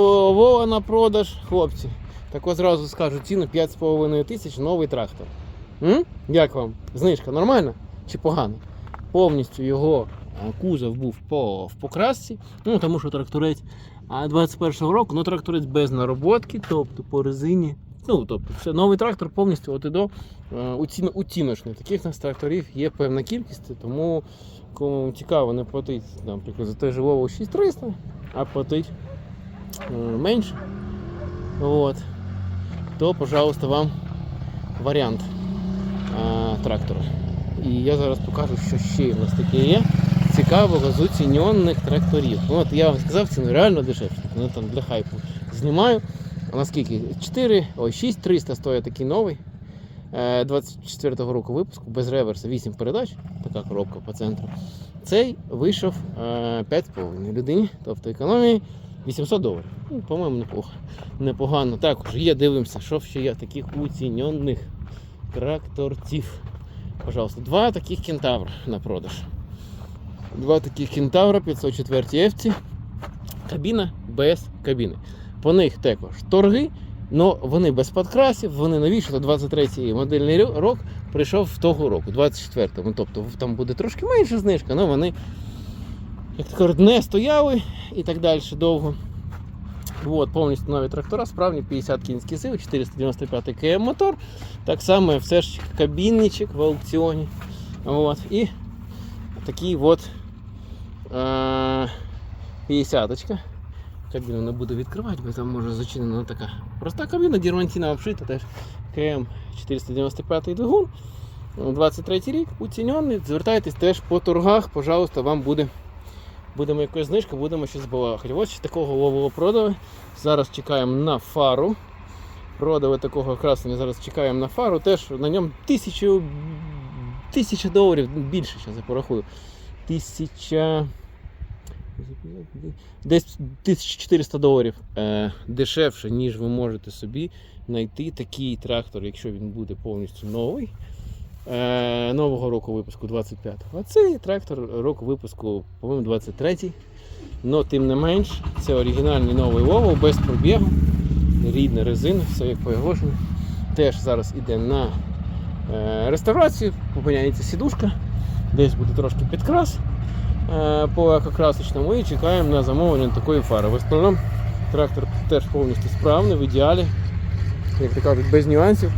Вова на продаж, хлопці. Так ось зразу скажу ціну 5,5 тисяч новий трактор. М? Як вам? Знижка нормальна чи погано? Повністю його кузов був по, в покрасці, ну тому що тракторець 21-го року, ну тракторець без нароботки, тобто по резині. Ну, тобто, все, новий трактор повністю от і до оціно- оціночний. Таких нас тракторів є певна кількість, тому кому цікаво не платить, наприклад, за той же Volvo 6300, а платить е, менше. То, пожалуйста, вам варіант е, трактора. І я зараз покажу, що ще у нас таке є цікавого з тракторів. Ну, От я вам сказав, ціну реально дешевше. Ну, там для хайпу знімаю. А наскільки? 4, ой, 6300 стоїть такий новий. е, 24-го року випуску, без реверса, 8 передач, така коробка по центру. Цей вийшов е, 5,5 людині, тобто економії 800 доларів. Ну, по-моєму, неплохо. Непогано. Також є, дивимося, що ще є таких оцінених тракторців. Пожалуйста, два таких кентавра на продаж. Два таких кентавра 504 F. Кабіна без кабіни. По них також торги, але вони без подкрасів, вони новіші, то 23-й модельний рок прийшов в того року, 24-му. Тобто там буде трошки менша знижка, але вони, як то кажуть, не стояли і так далі довго. От, повністю нові трактора, справні 50 кінських сил, 495 км мотор. Так само все ж кабінничок в аукціоні. От, і такий от е, 50-очка. Кабіну не буду відкривати, бо там може зачинена така проста кабіна, дірмантіна обшита теж КМ 495 двигун. 23 рік, оцінений. Звертайтесь теж по торгах, пожалуйста, вам буде. Будемо якось знижка, будемо щось балакати. Ось такого лового продали. Зараз чекаємо на фару. Продали такого красення, зараз чекаємо на фару. Теж на ньому тисячу, тисяча доларів більше, зараз я порахую. Тисяча. Десь 1400 доларів е, дешевше, ніж ви можете собі знайти такий трактор, якщо він буде повністю новий. Е, нового року випуску 25-го. А цей трактор року випуску, по-моєму, 23-й. Но тим не менш, це оригінальний новий Volvo без пробігу, рідна резина, все як поголошено. Теж зараз іде на е, реставрацію, поміняється сідушка, десь буде трошки підкрас е, по екокрасочному і чекаємо на замовлення такої фари. В основному трактор теж повністю справний, в ідеалі, як то кажуть, без нюансів.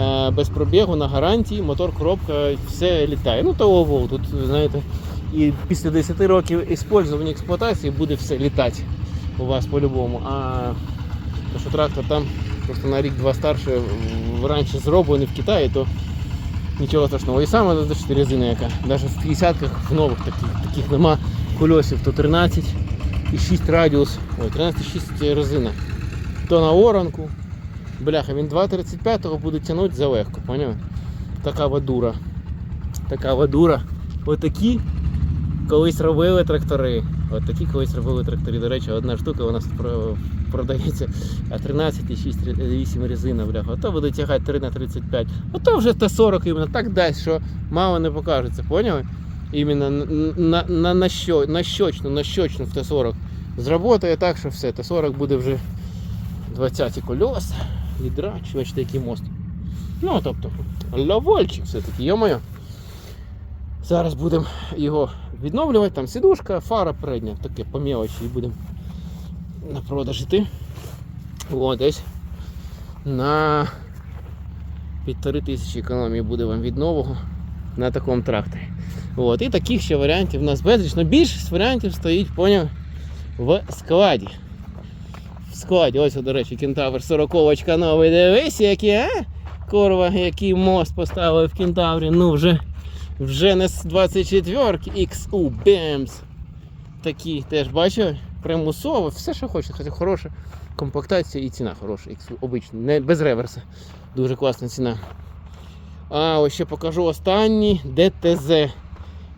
Е, без пробігу на гарантії, мотор, коробка, все літає. Ну то Volvo, тут, знаєте, і після 10 років використання експлуатації буде все літати у вас по-любому. А то, що трактор там просто на рік-два старше раніше зроблений в Китаї, то нічого страшного. І саме до 4 резина, яка навіть в 50-ках в нових таких, таких нема кольосів, то 13 і 6 радіус, ой, 13,6 резина. То на оранку, Бляха, він 2.35 буде тягнути залегко, поняв? Така водура. Така водура. Отакі колись робили трактори. Отакі колись робили трактори. До речі, одна штука у нас продається а 13,6 резина, бляха. Ото буде тягати 3 на 35. Ото вже Т40 іменно так дасть, що мало не покажеться, поняли? Іменно на, на, на, що, на щочну, на щочну в Т40. Зработає так, що все, Т40 буде вже 20 кольоса, відра, чи бачите, який мост. Ну, тобто, лавольчик все-таки, йо-моє. Зараз будемо його відновлювати, там сідушка, фара передня, таке по мелочі і будемо на продаж іти. О, десь на півтори тисячі економії буде вам від нового на такому тракторі. От, і таких ще варіантів у нас безліч, але більшість варіантів стоїть, поняв, в складі в складі. Ось, до речі, кентавр 40 новий. Дивись, який, а? Корва, який мост поставив в кентаврі. Ну вже, вже не з 24 XU BEMS. Такі теж бачив. Примусово, все, що хочете, хоча хороша комплектація і ціна хороша, XU, обична, не без реверса. Дуже класна ціна. А ось ще покажу останній DTZ.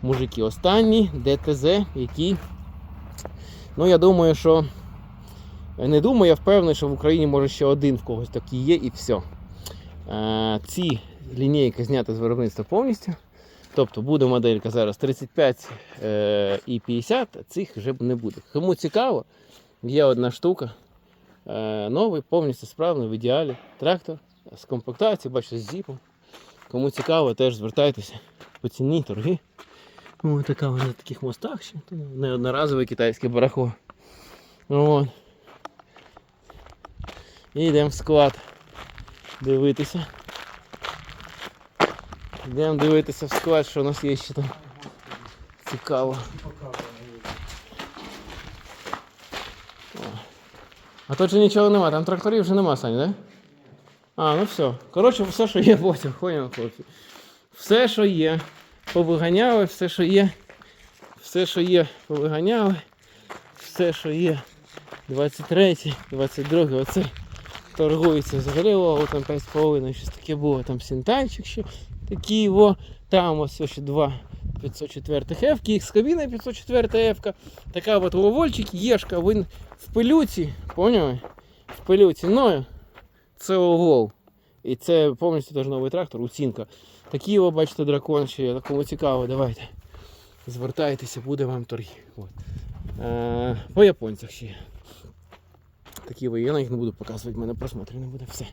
Мужики, останній DTZ, який. Ну, я думаю, що не думаю, я впевнений, що в Україні може ще один в когось такий є і все. Е, Ці лінійки зняти з виробництва повністю. Тобто буде моделька зараз 35 е, і 50, а цих вже не буде. Кому цікаво, Є одна штука. Е, новий, повністю справний, в ідеалі. Трактор з комплектацією, бачите, з зіпом. Кому цікаво, теж звертайтеся по ціні, торги. Ось така вона на таких мостах ще. Неодноразове китайське барахло. От. І йдемо в склад дивитися. Йдемо дивитися в склад, що у нас є ще там цікаво. А тут же нічого нема, там тракторів вже нема, Саня, да? А, ну все. Коротше, все, що є, потім, поняв, хлопці. Все, що є, повиганяли, все, що є. Все, що є, повиганяли. Все, що є. 23, 22, оце торгується взагалі, о, там 5,5, щось таке було, там сінтайчик ще такий, о, там ось ще два 504 F, їх з кабіни 504 F, така от Вовольчик, Єшка, він в пилюці, поняли? В пилюці, ну, це Овол. І це повністю теж новий трактор, оцінка. Такі, о, бачите, дракон ще кому цікаво, давайте. Звертайтеся, буде вам торги. От. Е, по японцях ще. Такі воєнні, їх не буду показувати, в мене просмотрів не буде все.